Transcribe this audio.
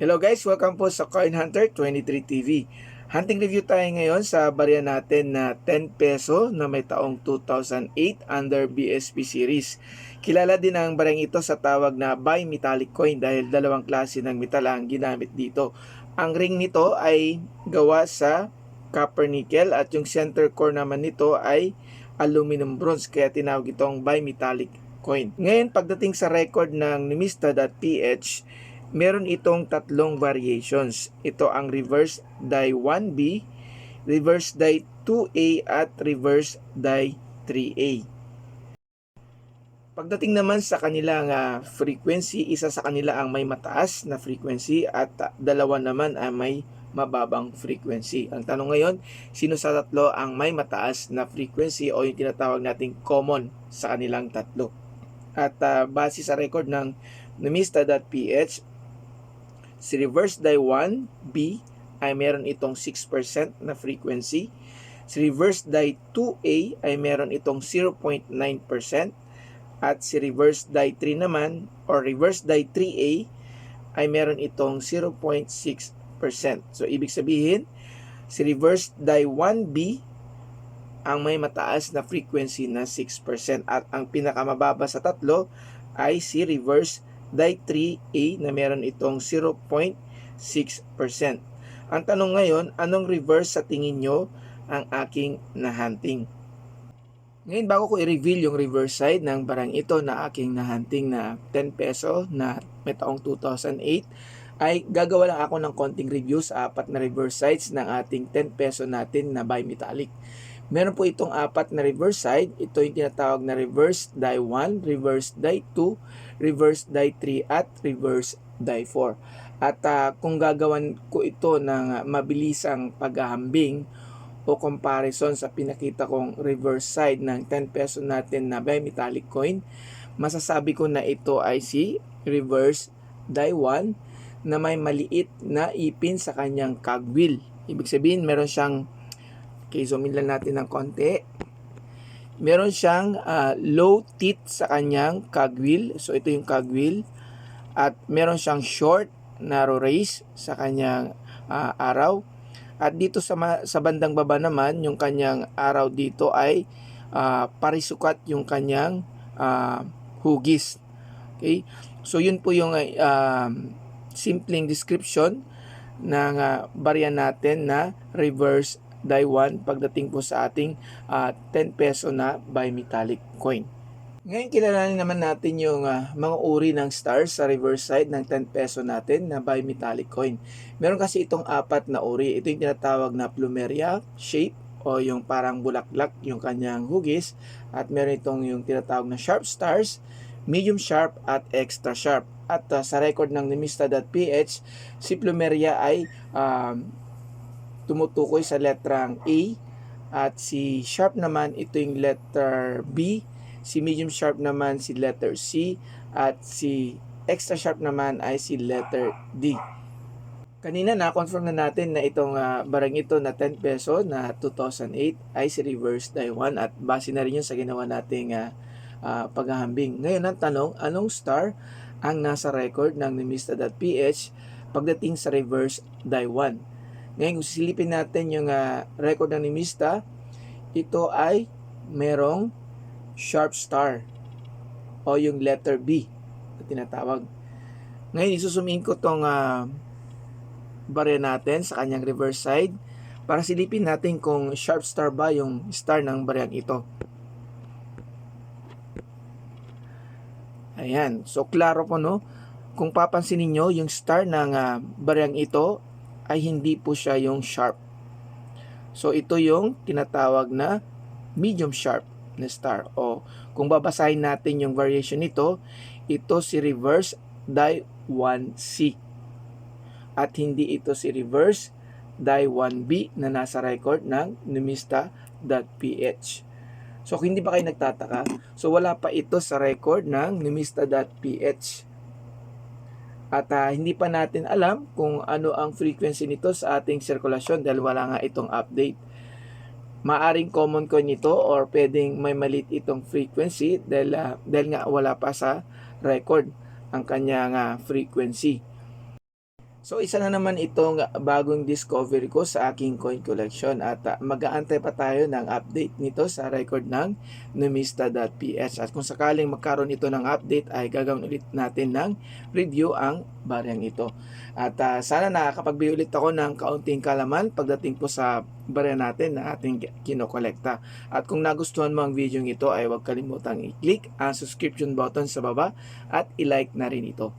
Hello guys, welcome po sa Coin Hunter 23 TV. Hunting review tayo ngayon sa barya natin na 10 peso na may taong 2008 under BSP series. Kilala din ang baryang ito sa tawag na bimetallic coin dahil dalawang klase ng metal ang ginamit dito. Ang ring nito ay gawa sa copper nickel at yung center core naman nito ay aluminum bronze kaya tinawag itong bimetallic coin. Ngayon pagdating sa record ng Numista.ph meron itong tatlong variations. Ito ang reverse die 1B, reverse die 2A at reverse die 3A. Pagdating naman sa kanilang ah, frequency, isa sa kanila ang may mataas na frequency at ah, dalawa naman ay may mababang frequency. Ang tanong ngayon, sino sa tatlo ang may mataas na frequency o yung tinatawag nating common sa kanilang tatlo? At ah, base sa record ng numista.ph, Si reverse die 1, B, ay meron itong 6% na frequency. Si reverse die 2A ay meron itong 0.9%. At si reverse die 3 naman, or reverse die 3A, ay meron itong 0.6%. So, ibig sabihin, si reverse die 1B ang may mataas na frequency na 6% at ang pinakamababa sa tatlo ay si reverse die 3A na meron itong 0.6%. Ang tanong ngayon, anong reverse sa tingin nyo ang aking nahunting? Ngayon, bago ko i-reveal yung reverse side ng barang ito na aking nahunting na 10 peso na may taong 2008, ay gagawa lang ako ng konting review sa apat na reverse sides ng ating 10 peso natin na bimetallic. Meron po itong apat na reverse side. Ito yung tinatawag na reverse die 1, reverse die 2, reverse die 3, at reverse die 4. At ah, kung gagawan ko ito ng mabilisang paghahambing o comparison sa pinakita kong reverse side ng 10 peso natin na bimetallic coin, masasabi ko na ito ay si reverse die 1 na may maliit na ipin sa kanyang cogwheel. Ibig sabihin, meron siyang Okay, zoom in lang natin ng konti. Meron siyang ah, low teeth sa kanyang cogwheel. So, ito yung cogwheel. At meron siyang short, narrow race sa kanyang ah, araw. At dito sa, sa bandang baba naman, yung kanyang araw dito ay ah, parisukat yung kanyang ah, hugis. Okay? So, yun po yung ah, simpleng description ng ah, barya natin na reverse 1 pagdating po sa ating ah, 10 peso na bimetallic coin. Ngayon kilalanin naman natin yung ah, mga uri ng stars sa reverse side ng 10 peso natin na bimetallic coin. Meron kasi itong apat na uri. Ito yung tinatawag na plumeria shape o yung parang bulaklak yung kanyang hugis at meron itong yung tinatawag na sharp stars, medium sharp at extra sharp. At ah, sa record ng Nemista.ph, si plumeria ay um, tumutukoy sa letrang A at si sharp naman ito yung letter B, si medium sharp naman si letter C at si extra sharp naman ay si letter D. Kanina na-confirm na natin na itong ah, barang ito na 10 peso na 2008 ay si reverse 1 at base na rin yun sa ginawa nating ah, ah, paghahambing. Ngayon ang tanong, anong star ang nasa record ng Nemista.ph pagdating sa reverse 1? Ngayon, kung sisilipin natin yung ah, record ng Nimista, ito ay merong sharp star o yung letter B na tinatawag. Ngayon, isusumin ko tong uh, barya natin sa kanyang reverse side para silipin natin kung sharp star ba yung star ng baryang ito. Ayan. So, klaro po, no? Kung papansin niyo yung star ng uh, baryang ito ay hindi po siya yung sharp. So ito yung tinatawag na medium sharp na star. O kung babasahin natin yung variation nito, ito si reverse die 1C. At hindi ito si reverse die 1B na nasa record ng numista.ph. So hindi ba kayo nagtataka, so wala pa ito sa record ng numista.ph. At ah, hindi pa natin alam kung ano ang frequency nito sa ating sirkulasyon dahil wala nga itong update. Maaring common coin nito or pwedeng may malit itong frequency dahil, ah, dahil nga wala pa sa record ang kanyang ah, frequency. So isa na naman itong bagong discovery ko sa aking coin collection at uh, mag-aantay pa tayo ng update nito sa record ng numista.ph at kung sakaling magkaroon ito ng update ay gagawin ulit natin ng review ang baryang ito. At uh, sana nakakapagbigay ulit ako ng kaunting kalaman pagdating po sa barya natin na ating kinokolekta. At kung nagustuhan mo ang video ito ay huwag kalimutang i-click ang subscription button sa baba at i-like na rin ito.